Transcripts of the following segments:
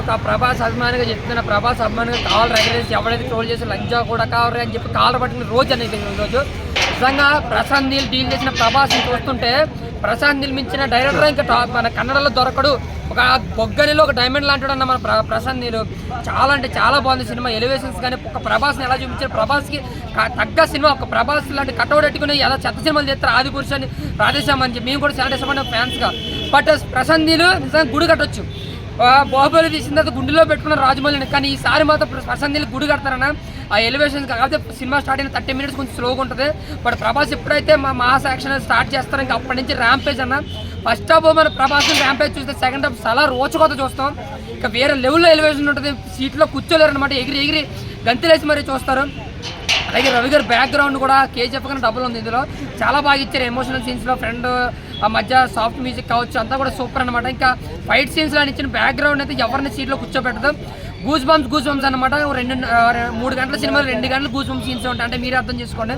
ఒక ప్రభాస్ అభిమానిగా చెప్తున్న ప్రభాస్ అభిమానిగా కాల్ రెగ్యులేసి ఎవరైతే ట్రోల్ చేసి లంజా కూడా కావాలి అని చెప్పి కాల్ పట్టుకుని రోజు అనేది రోజు. నిజంగా ప్రశాంత్ నీల్ డీల్ చేసిన ప్రభాస్ని చూస్తుంటే ప్రశాంత్ నీల్ మించిన డైరెక్టర్ ఇంకా టాప్ మన కన్నడలో దొరకడు. ఒక బొగ్గనిలో ఒక డైమండ్ లాంటి అన్న మన ప్రశాంత్ నీరు చాలా అంటే చాలా బాగుంది సినిమా. ఎలివేషన్స్ కానీ ఒక ప్రభాస్ని ఎలా చూపించారు? ప్రభాస్కి తగ్గ సినిమా. ఒక ప్రభాస్ లాంటి కటౌట్ పెట్టుకుని ఎలా చెత్త సినిమాలు చేస్తారు? ఆది పురుషుని రాధేశ్యామ్ అని చెప్పి మేము కూడా చాలా ఇష్టపడిన ఫ్యాన్స్గా. బట్ ప్రశాంత్ నీల్ నిజంగా గుడి కట్టొచ్చు. బాహుబలి తీసిన తర్వాత గుండెలో పెట్టుకున్న రాజమౌళిని కానీ ఈసారి మాత్రం ప్రశాంత్ నీళ్ళు గుడి కడతారన్న. ఆ ఎలివేషన్ కాకపోతే సినిమా స్టార్ట్ అయిన థర్టీ మినిట్స్ కొంచెం స్లోగా ఉంటుంది. బట్ ప్రభాస్ ఎప్పుడైతే మా మాస్ యాక్షన్ స్టార్ట్ చేస్తారో ఇంకా అప్పటి నుంచి ర్యాంపేజ్ అన్న. ఫస్ట్ హాఫ్ మన ప్రభాస్ ర్యాంపేజ్ చూస్తే సెకండ్ హాఫ్ చాలా రోచుకోత చూస్తాం. ఇంకా వేరే లెవెల్లో ఎలివేషన్ ఉంటుంది. సీట్లో కూర్చోలేరు అనమాట ఎగిరి ఎగిరి గంతులేసి మరీ చూస్తారు. అలాగే రవి గారి బ్యాక్గ్రౌండ్ కూడా కేజీఎఫ్ కన్నా డబ్బులు ఉంది ఇందులో. చాలా బాగా ఇచ్చారు ఎమోషనల్ సీన్స్లో ఫ్రెండ్ ఆ మధ్య సాఫ్ట్ మ్యూజిక్ కావచ్చు అంతా కూడా సూపర్ అనమాట ఇంకా ఫైట్ సీన్స్లో ఇచ్చిన బ్యాక్గ్రౌండ్ అయితే ఎవరిని సీట్లో కూర్చోబెట్టడం గూజ్ బంప్స్ గూజ్ బంప్స్ అనమాట రెండు మూడు గంటల సినిమా రెండు గంటలు గూజ్ బంప్స్ సీన్స్ ఉంటాయి అంటే మీరు అర్థం చేసుకోండి.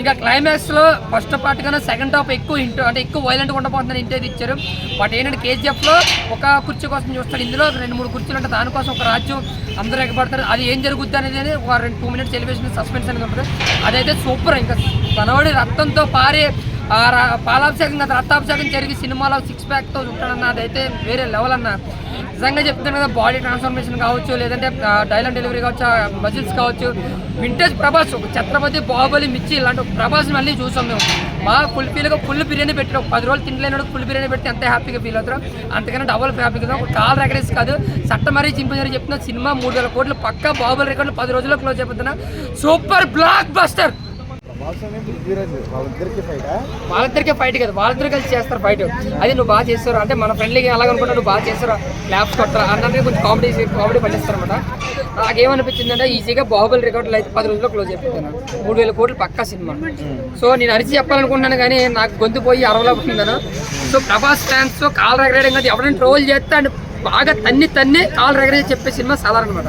ఇంకా క్లైమాక్స్లో ఫస్ట్ పార్ట్ కన్నా సెకండ్ హాఫ్ ఎక్కువ ఇంటూ అంటే ఎక్కువ వైలెంట్గా ఉండబోతుందని ఇంటి ఇచ్చారు. బట్ ఏంటంటే కేజీఎఫ్లో ఒక కుర్చీ కోసం చూస్తాడు. ఇందులో రెండు మూడు కుర్చీలు ఉంటాయి దానికోసం ఒక రాజ్యం అందరూ ఎగబడతారు. అది ఏం జరుగుద్ది అనేది ఒక రెండు టూ మినిట్స్ ఎలివేషన్ సస్పెన్స్ అనేది ఉంటుంది. అదైతే సూపర్ ఇంకా మనవాడి రక్తంతో పారే పాలాభిషేకం కదా రక్తాభిషేకం జరిగి సినిమాలో సిక్స్ ప్యాక్తో ఉంటాడన్న అదైతే వేరే లెవెల్ అన్న. నిజంగా చెప్తాను కదా బాడీ ట్రాన్స్ఫర్మేషన్ కావచ్చు లేదంటే డైలాగ్ డెలివరీ కావచ్చు మజిల్స్ కావచ్చు. వింటేజ్ ప్రభాస్ ఒక ఛత్రపతి బాహుబలి మిర్చి ఇలాంటి ప్రభాస్ మళ్ళీ చూసాం మేము. మా ఫుల్ ఫీల్గా ఫుల్ బిర్యానీ పెట్టి పది రోజులు తినలేని ఫుల్ బిర్యానీ పెట్టి ఎంత హ్యాపీగా ఫీల్ అవుతారు అంతకన్నా డబుల్ హ్యాపీగా ఒక కాల్ రెకరేజ్ కాదు చట్ట మరీ చింపజారి చెప్తున్న సినిమా మూడు వేల కోట్లు పక్కా బాహుబలి రికార్డులు పది రోజుల్లో క్లోజ్ అయిపోతున్నా. సూపర్ బ్లాక్ బస్టర్ వాళ్ళిద్దరికే ఫైట్ కదా. వాళ్ళిద్దరు కలిసి చేస్తారు ఫైట్ అది నువ్వు బాగా చేస్తారు అంటే మన ఫ్రెండ్లీగా ఎలాగనుకుంటా నువ్వు బాగా చేస్తారు ల్యాబ్స్ కొట్టరా. అన్నట్టు కొంచెం కామెడీ కామెడీ పండిస్తారు అనమాట నాకేమనిపించింది అంటే ఈజీగా బాహుబలి రికార్డులు అయితే పది రోజుల్లో క్లోజ్ అయిపోతాను మూడు వేల కోట్లు పక్కా సినిమా సో నేను అరిచి చెప్పాలనుకుంటున్నాను కానీ నాకు గొంతు పోయి అరవలో పోతుందను సో ప్రభాస్ ఫ్యాన్స్ కాల్ రెగరేయడం కదా. ఎవరైనా ట్రోల్ చేస్తే అండ్ బాగా తన్ని తన్ని కాల్ రెగరే చెప్పే సినిమా సాధారణ అనమాట